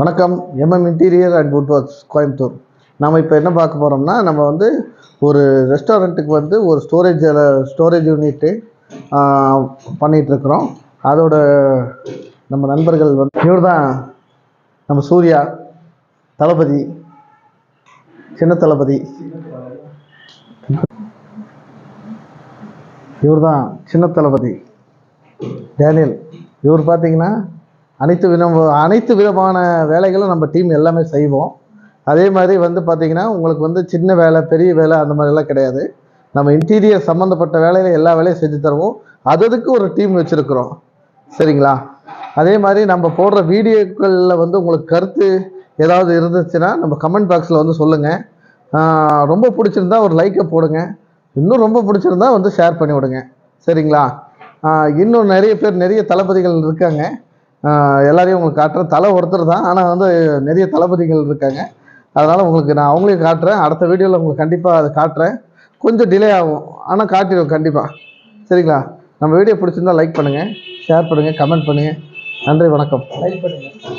வணக்கம். MM interior and wood works Coimbatore நம்ம இப்போ என்ன பார்க்க போகிறோம்னா நம்ம வந்து ஒரு ரெஸ்டாரண்ட்டுக்கு வந்து ஒரு ஸ்டோரேஜ் ஸ்டோரேஜ் யூனிட்டு பண்ணிகிட்ருக்குறோம் அதோட நம்ம நண்பர்கள் வந்து இவர் தான் நம்ம சூர்யா தளபதி சின்ன தளபதி. இவர் தான் சின்ன தளபதி. டேனியல் இவர் பார்த்தீங்கன்னா அனைத்து விதம் அனைத்து விதமான வேலைகளும் நம்ம டீம் எல்லாமே செய்வோம். அதே மாதிரி வந்து பார்த்திங்கன்னா உங்களுக்கு வந்து சின்ன வேலை பெரிய வேலை அந்த மாதிரிலாம் கிடையாது. நம்ம இன்டீரியர் சம்மந்தப்பட்ட வேலையில் எல்லா வேலையும் செஞ்சு தருவோம். அது அதுக்கு ஒரு டீம் வச்சுருக்குறோம். சரிங்களா? அதே மாதிரி நம்ம போடுற வீடியோக்களில் வந்து உங்களுக்கு கருத்து ஏதாவது இருந்துச்சுன்னா நம்ம கமெண்ட் பாக்ஸில் வந்து சொல்லுங்கள் ரொம்ப பிடிச்சிருந்தா ஒரு லைக்கை போடுங்க. இன்னும் ரொம்ப பிடிச்சிருந்தா வந்து ஷேர் பண்ணி விடுங்க. சரிங்களா? இன்னும் நிறைய பேர் நிறைய தளபதிகள் இருக்காங்க. எல்லாரையும் உங்களுக்கு காட்டுறேன். தலை ஒருத்தர் தான் ஆனால் வந்து நிறைய தளபதிகள் இருக்காங்க. அதனால் உங்களுக்கு நான் அவங்களையும் காட்டுறேன். அடுத்த வீடியோவில் உங்களுக்கு கண்டிப்பாக அதை காட்டுறேன். கொஞ்சம் டிலே ஆகும். ஆனால் காட்டிடுவோம் கண்டிப்பாக சரிங்களா? நம்ம வீடியோ பிடிச்சிருந்தா லைக் பண்ணுங்கள் ஷேர் பண்ணுங்கள் கமெண்ட் பண்ணுங்கள் நன்றி வணக்கம். லைக் பண்ணுங்கள்